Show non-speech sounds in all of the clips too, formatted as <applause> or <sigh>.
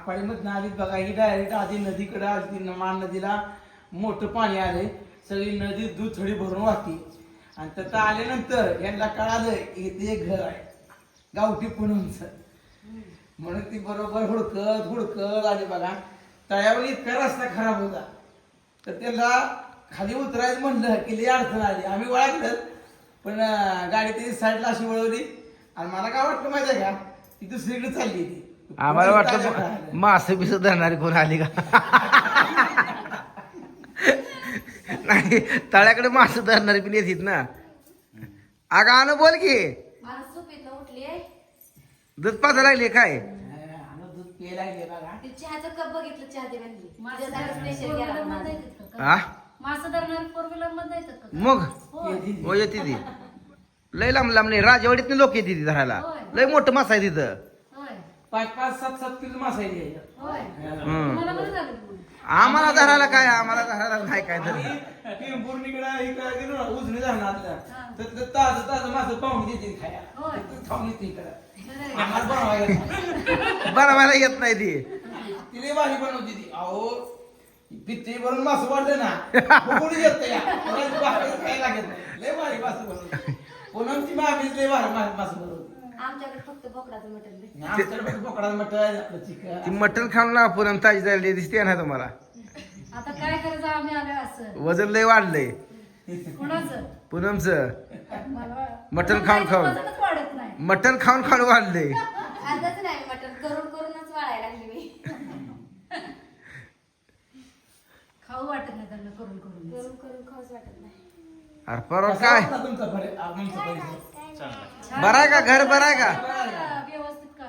आटपाडीमधनं आलीत बघा ही डायरेक्ट आधी नदीकडे आली मान नदीला मोठं पाणी आलंय. सगळी नदी दूध थोडी भरून वाहती. आणि तर आल्यानंतर यांना कळालं इथे एक घर आहे. गावठी पुणमचं म्हणून ती बरोबर हुडकत हुडकत आली बघा. तळ्यावर इतका रस्ता खराब होता. तर त्याला खाली उतरायचं म्हणलं की लई अडचण आली. आम्ही वळखलं पण गाडी त्याची साईडला अशी वळवली. आणि मला काय वाटलं माहिती आहे का? ती दुसरीकडे चालली ती. आम्हाला वाटलं मास बिस धरणारी कोण आली का? नाही तळ्याकडे मास धरणारी पण येतात ना. अगं आणू बोल की. दूध पाजा लागले काय? चहाचं कप बघितलं चहा? हा मासे धरणार फोर व्हीलरमध्ये येतात का? मग? होय. हो येते ती. लय लांब लांब नाही राजवाडीत लोक येते ती धरायला. लय मोठं मासा आहे तिथं. पाच पाच सात सात किलो मासा आहे याच्यात. होय. हम्म. तुम्हाला बरं झालं बोलून. आम्हाला धरायला काय? आम्हाला धरायला नाही काय आणि धर पिंपूर्णीकडे इकडे गेलो ना उजनी तर ताजं ताजं मासं पाहून देते खाया होय. तिथं खाऊन येते इकडं. बरं आहे. आम्हाला बनवायला येत नाही. बनवायला येत नाही ती. ती लई भारी बनवते ती. अहो पित्ती भरून मासं वाढलं ना फुगून येत या काय लागत नाही. लय भारी मासं बनवते. पुन्हा ती मामीच लय भारी मा- मासं बनवते. आमच्याकडे फक्त बोकडाचं मटण भेटतं. आमच्याकडे बोकडा मटण आपलं ती मटण खाऊन ना पुन्हा ताजी झालेली दिसते ना तुम्हाला. आता काय करायचं आम्ही आलो असं. वजन लय वाढलंय. कोणाचं? पूनमच. मला मटण खाऊन खाऊन. वजनच वाढत नाही. मटण खाऊन खाऊन वाढलंय. आजच नाही मटण करून करूनच वाळायला लागली मी. खाऊ वाटत नाही त्यांना करून करून. करून करून खाऊच वाटत नाही. अरे परवा काय? परिसर बरं आहे का? घर बरं आहे का? करा, व्यवस्थित करा.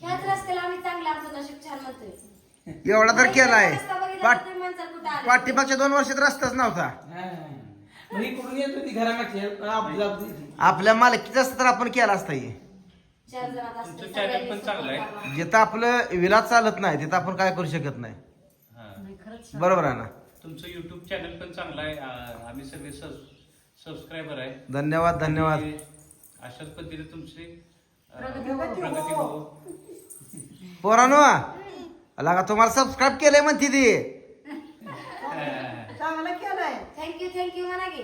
ह्याच रस्त्याला आम्ही चांगलं आमचं नशीब छान म्हणतोय. एवढा तर केलाय रस्ता बघितला पाट तर माणसाला कुठं आलं. पाठीमागच्या दोन वर्षात रस्ताच नव्हता. ही कुठून येत होती घरामागची. आपली आपली आपल्या मालकीचा असतं तर आपण केला असता हे. चार जणात असतं तुमचं channel पण सगळ्यांनी चांगलं आहे. support करावा. जिथं आपलं विलास चालत नाही तिथं आपण काय करू शकत नाही. हा. नाही खरंच छान. बरोबर आहे ना? तुमचं युट्यूब चॅनल पण चांगलं आहे. आ- आम्ही सगळे सबस्क्रायबर आहे. धन्यवाद धन्यवाद. अशाच पद्धतीने तुमची प्रगती हो. हो पोरानो लागा तुम्हाला सबस्क्राईब केलंय म्हणते ती. थँक्यू थँक्यू म्हणा की.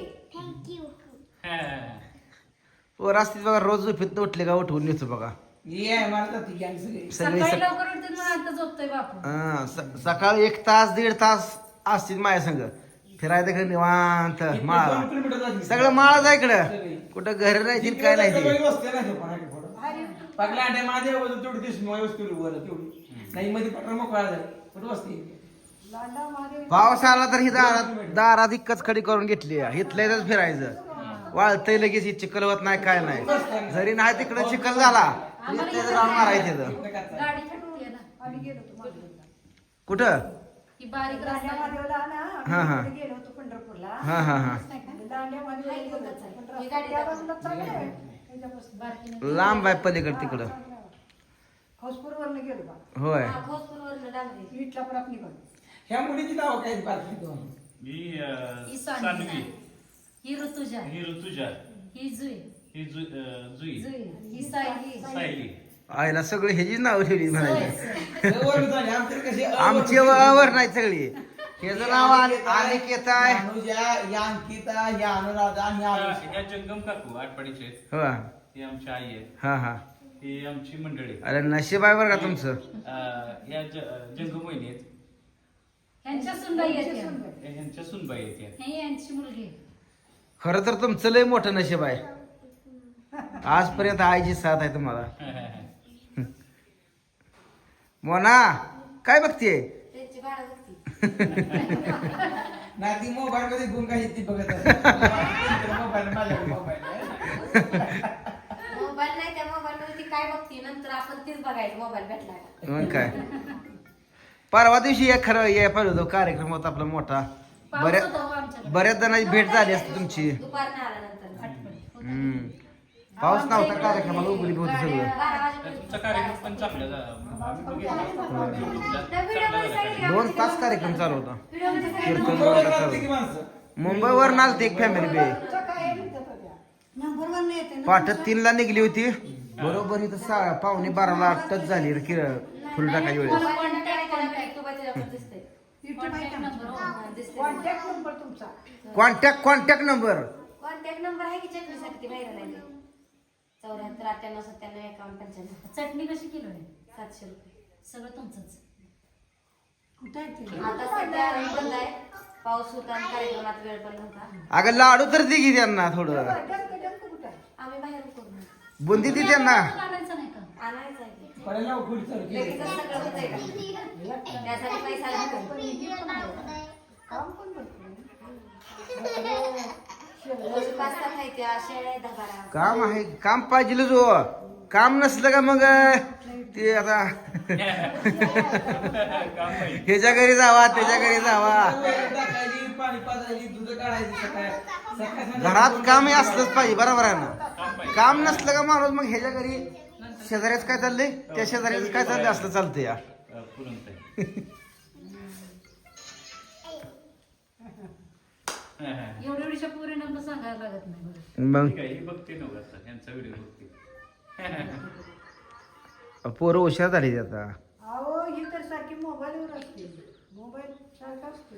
पोर असतील बघा रोज झोपेत उठले का उठवून नेतो बघा. ये मला ती गँग सगळी. सगळी सकाळी सक- लवकर उठते म्हणून आता झोपतोय बापू. हा, स- सकाळी एक तास दीड तास असतील माझ्या संग. फिरायचं घरी निवांत माळा. सगळं माळा जाय सगळी. इकडं. कुठं घर नाही काय नाही सगळी ते. वस्ती नाही ते कोणाकडे पुढं. पाकल्या अंड्या माझ्या वजन तेवढी दिसून माझी वस्ती वर तेवढी. नाही मध्ये पटरा मोकळा झाली. कुठं वस्ती. पाऊस आला तर ही दारात दारात इतकंच खडी करून घेतली इथल्या फिरायचं. वाळतय लगेच ही चिखल होत नाही काय नाही. जरी नाही तिकडं चिखल झाला इथं मारायचं तिथं. गाडी थकतीये ना. कुठं? ही बारीक रस्ता. हा हा. गेलो होतो पंढरपूरला. हा हा हा. गेलो. ही गाडी त्या. त्याच्यापासून बारकी नाही. लांब आहे पलीकडे तिकडं. हौसपूरवरनं गेलो बा. होय. हा, घोसपूरवरनं डांबरी. इटला परत निघून ह्या मुलीची नाव काय दोन ही अ, ही सान्वी. सान्वी ही ऋतुजा. ही ऋतुजा. ही जुई. ही जु- अ, जुई. जुई. ही सायली. सायली. आईला सगळी ह्याचीच नाव ठेवली म्हणायची आमची वर नाही सगळी. ह्याचं नाव आणि अनिकेत आहे. अनुजा या अंकिता या अनुराधा आणि या जंगम काकू. हो. ही आमची आई आहे. हा हा. ही आमची मंडळी अरे नशीब आहे बरं का तुमचं. अ, या ज- जंगम वहिनी आहेत. ह्यांच्या सुनबाई येते या. ह्यांच्या सुनबाई आहेत या. हे यांची मुलगी खरं तर तुमचं लय मोठं नशीब आहे. आजपर्यंत आईची साथ आहे तुम्हाला. मोना काय बघतीये त्यांची भाडं बघती. <laughs> नाही ती मोबाईल मध्ये गुण काही ती बघत मोबाईल माझ्याकडे मोबाईल आहे. मोबाईल नाही त्या मोबाईल मध्ये ती काय बघती नंतर आपण तीच बघायचं मोबाईल भेटला का मग काय परवा दिवशी एक खरं ये पाहिजे होतो कार्यक्रम होता आपला मोठा पाऊस बऱ्या होता हो. बऱ्याच जणांची भेट झाली असते तुमची. हम्म. पाऊस नव्हता कार्यक्रमाला उघडी होतं सगळं. कार्यक्रम पण चांगला झाला. दोन तास कार्यक्रम चालू होता. कीर्तन की चालू. मुंबईवर नालते एक फॅमिली बे पाठ तीनला निघली होती. बरोबर इथं सा पावणे बाराला टच झाली रे किर फुल टाकायची वेळेस contact contact number contact number आहे की चटणीसाठी ती बाहेर नाही चौऱ्याहत्तर अठ्ठ्याण्णव सत्त्याण्णव एकावन्न पंच्याण्णव. चटणी कशी किलो आहे? सातशे रुपये. सगळं तुमचंच. कुठे आहे ते? आता सध्या बंद आहे. पाऊस होता आणि कार्यक्रमात वेळ पण नव्हता. अगं लाडू तर दे की त्यांना थोडं. डंक- डंक कुठे आहे? आम्ही बाहेर करू बुंदी दी त्यांना. आणायचं नाही का? आणायचं आहे की. लगेचच सगळं होतंय. का त्यासाठी पैसा लागतो. काम पण भरपूर रोज पाच तास आहे त्या शेळ्या दहा बारा काम आहे काम पाहिजे जो काम नसलं का मग ते आता ह्याच्या घरी जावा त्याच्या घरी जावा. घरात काम हे असलंच पाहिजे बरोबर आहे ना? काम नसलं का माणूस मग ह्याच्या घरी शेजाऱ्याच काय चाललंय? त्या शेजाऱ्याच काय चाललंय? असलं चालतं या. एवढ्या एवढीच्या पोरींना पण सांगायला लागत नाही बरं. मग? ठीक आहे, ही बघते नव्हतं आता यांचा व्हिडिओ बघते. पोरं हुशार झाली ती आता. अहो ही तर सारखी मोबाईलवर असते. मोबाईल सारखा असतो.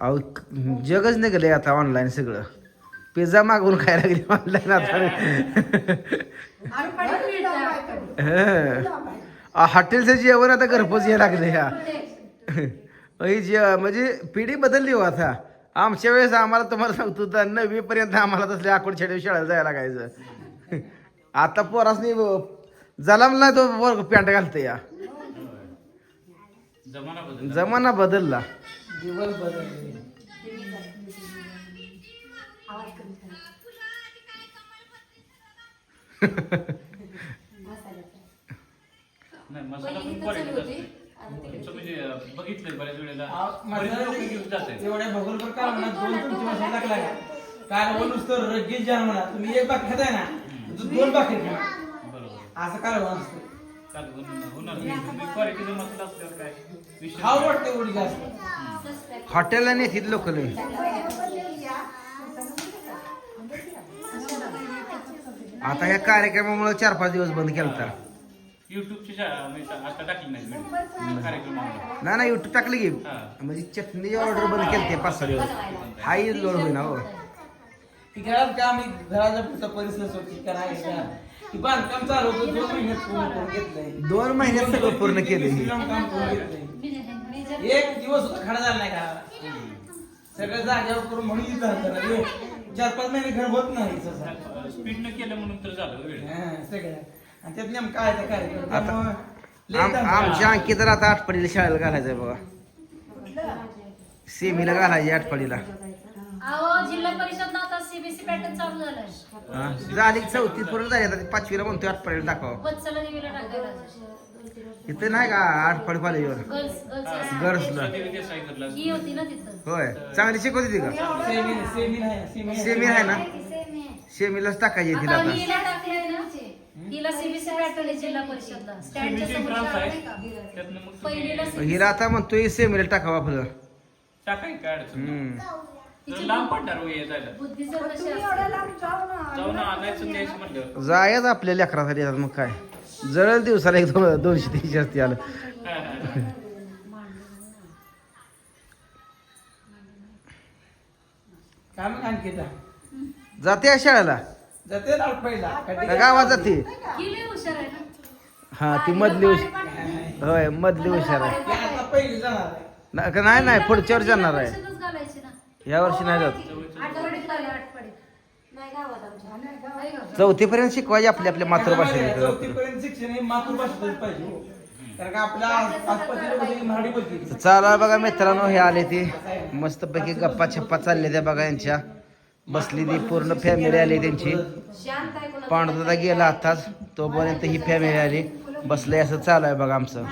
अहो क- जगच निघले आता ऑनलाईन सगळं. पिझ्झा मागवून खायला लागली ऑनलाईन आता. हॉटेलचं जेवण आता घरपोच यायला लागले ह्या ही जे म्हणजे पिढी बदलली हो आता. आमच्या वेळेस आम्हाला तुम्हाला सांगतो तर नववी पर्यंत आम्हाला तसले आकोड छेडे शाळेला जायला लागायचं. आता पोरासनी जलामला तो वर्ग पॅन्ट घालते या. जमाना बदल जमाना बदलला. बदलले. तुमचं म्हणजे अं, बघितलंय बऱ्याच वेळेला. आ, बरेच माझ्या लोक घेऊन जातात एवढ्या भगोलभर काय म्हणा दोन तुमची मशीन टाकला का काय बोल नुसतं रगीत जाण म्हणा. तुम्ही एक बाग खाताय ना तू दोन बाकी खा बरोबर. असं काल होणार नाही. तुम्ही क्वालिटीचा मसाला असल्यावर काय? विषय खाऊ नाही. वाटते एवढी जास्त. सबस्क्राईब हॉटेलला नेतील लोक आता ह्या कार्यक्रमामुळे चार पाच दिवस बंद केलता. युट्यूबची आता टाकली नाही कार्यक्रमामध्ये ना ना युट्यूब टाकली की. म्हणजे चटणीची ऑर्डर बंद केली पाच सहा दिवस. हाही लोड होईना हो. ती घरात का आम्ही घराचा पुढचा परिसर स्वच्छ करायचा ती बांधकाम चालू होतं दोन महिन्यात पूर्ण करून घेतलंय. दोन महिन्यात सगळं पूर्ण केलं काम करून घेतलंय. एक दिवस सुद्धा खडा झाला नाही घराला सगळं जागेवर करून म्हणून झालं ना. चार पाच महिने घर होत नाही सहसा. स्पीड न केलं म्हणून तर झालं हा, सगळं. आणि त्यात नेमकं काय? ते कार्यक्रम आता त्यामुळं लय आम- दंगा. आमच्या अंकी तर आता आठपडीला शाळेला घालायचंय बघा. सेमीला घालायची आठपडीला. अहो जिल्हा परिषद आता सीबीसी पॅटर्न चालू झालाय. हा. झाली की चौथी पूर्ण झाली आता ती पाचवीला म्हणतोय आठपडीला दाखवा. वत्सला देवीला टाकायला इथं नाही का आठपडी कॉलेजवर? गर्ल्स गर्ल्स गर्ल्सला. देवी देसाई करला ही होती ना तिथं. होय. चांगली शिकवते ती का? सेमी सेमी नाही सेमी सेमी आहे ना? सेमीलाच टाकायची तिला आता आता. हिला टाकलंय सीबीसी पॅटर्न आहे जिल्हा परिषदला स्टँडच्या सेमीची समोर ब्रांच शाळा आहे नाही का? त्यातनं मग पहिलीला तुम्ही हिला आता म्हणतोय सेमीला टाकावं आपलं टाकाय काय अडचण नाही. हम्म. जर लांब पडणार हो ये जायला बुद्धी जर पण कशी तुम्ही असते. एवढ्या लांब जाऊ ना जाऊन आणायचं द्यायचं म्हणलं जायच आपल्या लेकरासाठी आता मग काय जळल दिवसाला एक दोन दोनशे तीनशे असते आलं काय मग आणखी? जाते या शाळेला जाते ना गावात जाते. ही हा ती मधली हुशार होय मधली हुशार आहे. नाही नाही पुढच्या वर्षी जाणार आहे. या वर्षी नाही जात? चौथी पर्यंत शिकवायची आपल्या आपल्या मातृभाषेत चौथीपर्यंत शिक्षण हे मातृभाषेतच पाहिजे हो. चाला बघा मित्रांनो हे आले ते. मस्तपैकी गप्पा छप्पा चालले त्या बघा यांच्या. बसली ती पूर्ण फॅमिली आली त्यांची. शांत पांडुदादा गेला आताच तोपर्यंत ही फॅमिली आली. बसले असं चालू आहे बघा आमचं.